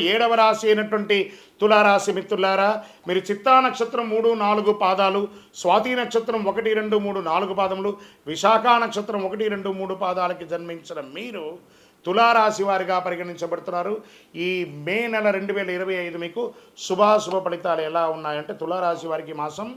ఏడవ రాశి అయినటువంటి తులారాశి మిత్రులారా మీరు చిత్తా నక్షత్రం మూడు నాలుగు పాదాలు స్వాతి నక్షత్రం ఒకటి రెండు మూడు నాలుగు పాదములు విశాఖ నక్షత్రం ఒకటి రెండు మూడు పాదాలకి జన్మించిన మీరు తులారాశి వారిగా పరిగణించబడుతున్నారు. ఈ మే నెల రెండు వేల ఇరవై ఐదు మీకు శుభాశుభ ఫలితాలు ఎలా ఉన్నాయంటే తులారాశి వారికి మాసం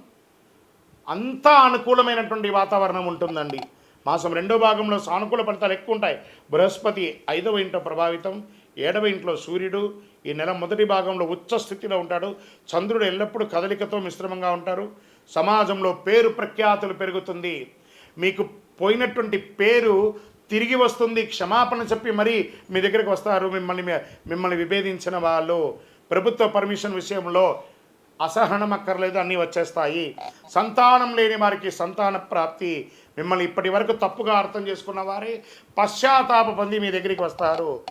అంతా అనుకూలమైనటువంటి వాతావరణం ఉంటుందండి. మాసం రెండో భాగంలో సానుకూల ఫలితాలు ఎక్కువ ఉంటాయి. బృహస్పతి ఐదవ ఇంట ప్రభావితం. ఏడవ ఇంట్లో సూర్యుడు ఈ నెల మొదటి భాగంలో ఉచ్చ స్థితిలో ఉంటాడు. చంద్రుడు ఎల్లప్పుడూ కదలికతో మిశ్రమంగా ఉంటారు. సమాజంలో పేరు ప్రఖ్యాతులు పెరుగుతుంది. మీకు పోయినటువంటి పేరు తిరిగి వస్తుంది. క్షమాపణ చెప్పి మరీ మీ దగ్గరికి వస్తారు. మిమ్మల్ని మిమ్మల్ని విభేదించిన వాళ్ళు. ప్రభుత్వ పర్మిషన్ విషయంలో అసహనం అక్కర్లేదు. అన్నీ వచ్చేస్తాయి. సంతానం లేని వారికి సంతాన ప్రాప్తి. మిమ్మల్ని ఇప్పటి వరకు తప్పుగా అర్థం చేసుకున్న వారే పశ్చాత్తాప పొంది మీ దగ్గరికి వస్తారు.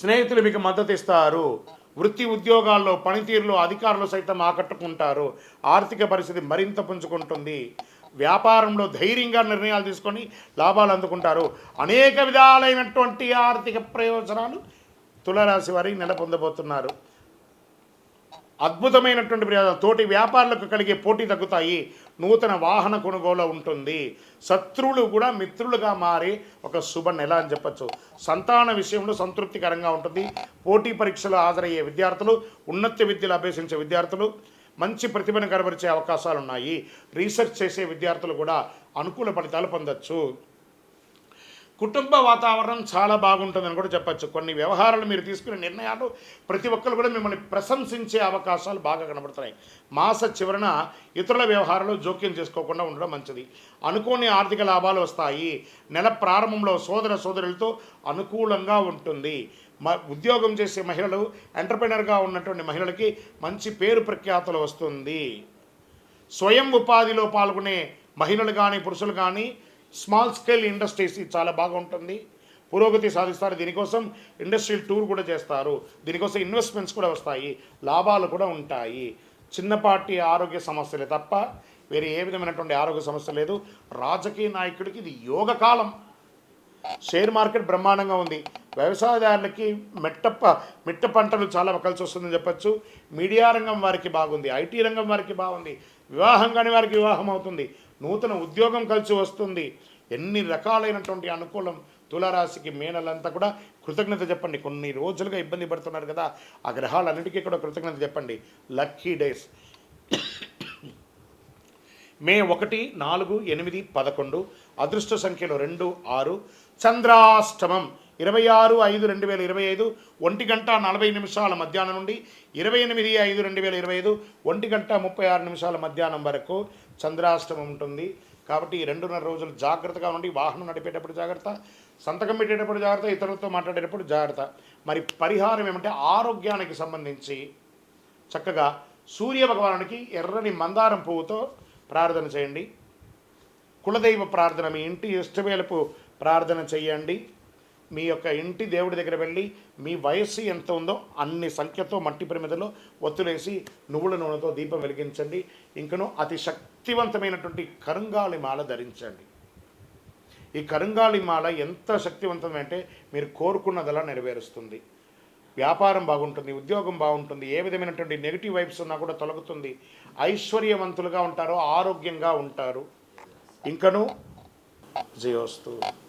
స్నేహితులు మీకు మద్దతు ఇస్తారు. వృత్తి ఉద్యోగాల్లో పనితీరులో అధికారులు సైతం ఆకట్టుకుంటారు. ఆర్థిక పరిస్థితి మరింత పుంజుకుంటుంది. వ్యాపారంలో ధైర్యంగా నిర్ణయాలు తీసుకొని లాభాలు అందుకుంటారు. అనేక విధాలైనటువంటి ఆర్థిక ప్రయోజనాలు తులరాశి వారికి నెల పొందబోతున్నారు. అద్భుతమైనటువంటి ప్రయోజనం తోటి వ్యాపారులకు కలిగే పోటీ తగ్గుతాయి. నూతన వాహన కొనుగోలు ఉంటుంది. శత్రువులు కూడా మిత్రులుగా మారి ఒక శుభ నెల అని చెప్పచ్చు. సంతాన విషయంలో సంతృప్తికరంగా ఉంటుంది. పోటీ పరీక్షలు హాజరయ్యే విద్యార్థులు ఉన్నత విద్యలు అభ్యసించే విద్యార్థులు మంచి ప్రతిభను కనబరిచే అవకాశాలు ఉన్నాయి రీసెర్చ్ చేసే విద్యార్థులు కూడా అనుకూల ఫలితాలు పొందొచ్చు. కుటుంబ వాతావరణం చాలా బాగుంటుందని కూడా చెప్పచ్చు. కొన్ని వ్యవహారాలు మీరు తీసుకునే నిర్ణయాలు ప్రతి ఒక్కరు కూడా మిమ్మల్ని ప్రశంసించే అవకాశాలు బాగా కనబడుతున్నాయి. మాస చివరన ఇతరుల వ్యవహారాలు జోక్యం చేసుకోకుండా ఉండడం మంచిది. అనుకోని ఆర్థిక లాభాలు వస్తాయి. నెల ప్రారంభంలో సోదర సోదరులతో అనుకూలంగా ఉంటుంది. మ ఉద్యోగం చేసే మహిళలు ఎంటర్ప్రినర్గా ఉన్నటువంటి మహిళలకి మంచి పేరు ప్రఖ్యాతులు వస్తుంది. స్వయం ఉపాధిలో పాల్గొనే మహిళలు కానీ పురుషులు కానీ స్మాల్ స్కేల్ ఇండస్ట్రీస్ ఇది చాలా బాగుంటుంది. పురోగతి సాధిస్తారు. దీనికోసం ఇండస్ట్రియల్ టూర్ కూడా చేస్తారు. దీనికోసం ఇన్వెస్ట్మెంట్స్ కూడా వస్తాయి. లాభాలు కూడా ఉంటాయి. చిన్నపాటి ఆరోగ్య సమస్యలే తప్ప వేరే ఏ విధమైనటువంటి ఆరోగ్య సమస్య లేదు. రాజకీయ నాయకుడికి ఇది యోగకాలం షేర్ మార్కెట్ బ్రహ్మాండంగా ఉంది. వ్యవసాయదారులకి మెట్టప్ప మిట్ట పంటలు చాలా కలిసి వస్తుందని చెప్పచ్చు. మీడియా రంగం వారికి బాగుంది. ఐటీ రంగం వారికి బాగుంది. వివాహం కాని వారికి వివాహం అవుతుంది. నూతన ఉద్యోగం కలిసి వస్తుంది. ఎన్ని రకాలైనటువంటి అనుకూలం తులారాశికి మేనలంతా కూడా కృతజ్ఞత చెప్పండి. కొన్ని రోజులుగా ఇబ్బంది పడుతున్నారు కదా ఆ గ్రహాలన్నిటికీ కూడా కృతజ్ఞత చెప్పండి. Lucky days. మే ఒకటి నాలుగు ఎనిమిది పదకొండు అదృష్ట సంఖ్యలు రెండు ఆరు. చంద్రాష్టమం. ఇరవై ఆరు ఐదు రెండు వేల ఇరవై ఐదు ఒంటి గంట నలభై నిమిషాల మధ్యాహ్నం నుండి ఇరవై ఎనిమిది ఐదు రెండు వేల ఇరవై ఐదు ఒంటి గంట ముప్పై ఆరు నిమిషాల మధ్యాహ్నం వరకు చంద్రాష్టమం ఉంటుంది. కాబట్టి ఈ రెండున్నర రోజులు జాగ్రత్తగా ఉండి వాహనం నడిపేటప్పుడు జాగ్రత్త సంతకం పెట్టేటప్పుడు జాగ్రత్త ఇతరులతో మాట్లాడేటప్పుడు జాగ్రత్త. మరి పరిహారం ఏమంటే ఆరోగ్యానికి సంబంధించి చక్కగా సూర్య భగవానుడికి ఎర్రని మందారం పువ్వుతో ప్రార్థన చేయండి. కులదైవ ప్రార్థన మీ ఇంటి ఇష్టవేలపు ప్రార్థన చేయండి. మీ యొక్క ఇంటి దేవుడి దగ్గర వెళ్ళి మీ వయస్సు ఎంత ఉందో అన్ని సంఖ్యతో మట్టి ప్రమిదలో ఒత్తులేసి నువ్వుల నూనెతో దీపం వెలిగించండి. ఇంకను అతి శక్తివంతమైనటువంటి కరుంగాలి మాల ధరించండి. ఈ కరుంగాలి మాల ఎంత శక్తివంతమంటే మీరు కోరుకున్నదలా నెరవేరుస్తుంది. వ్యాపారం బాగుంటుంది ఉద్యోగం బాగుంటుంది ఏ విధమైనటువంటి నెగిటివ్ వైబ్స్ ఉన్నా కూడా తొలగుతుంది. ఐశ్వర్యవంతులుగా ఉంటారు ఆరోగ్యంగా ఉంటారు. ఇంకను జయోస్తు.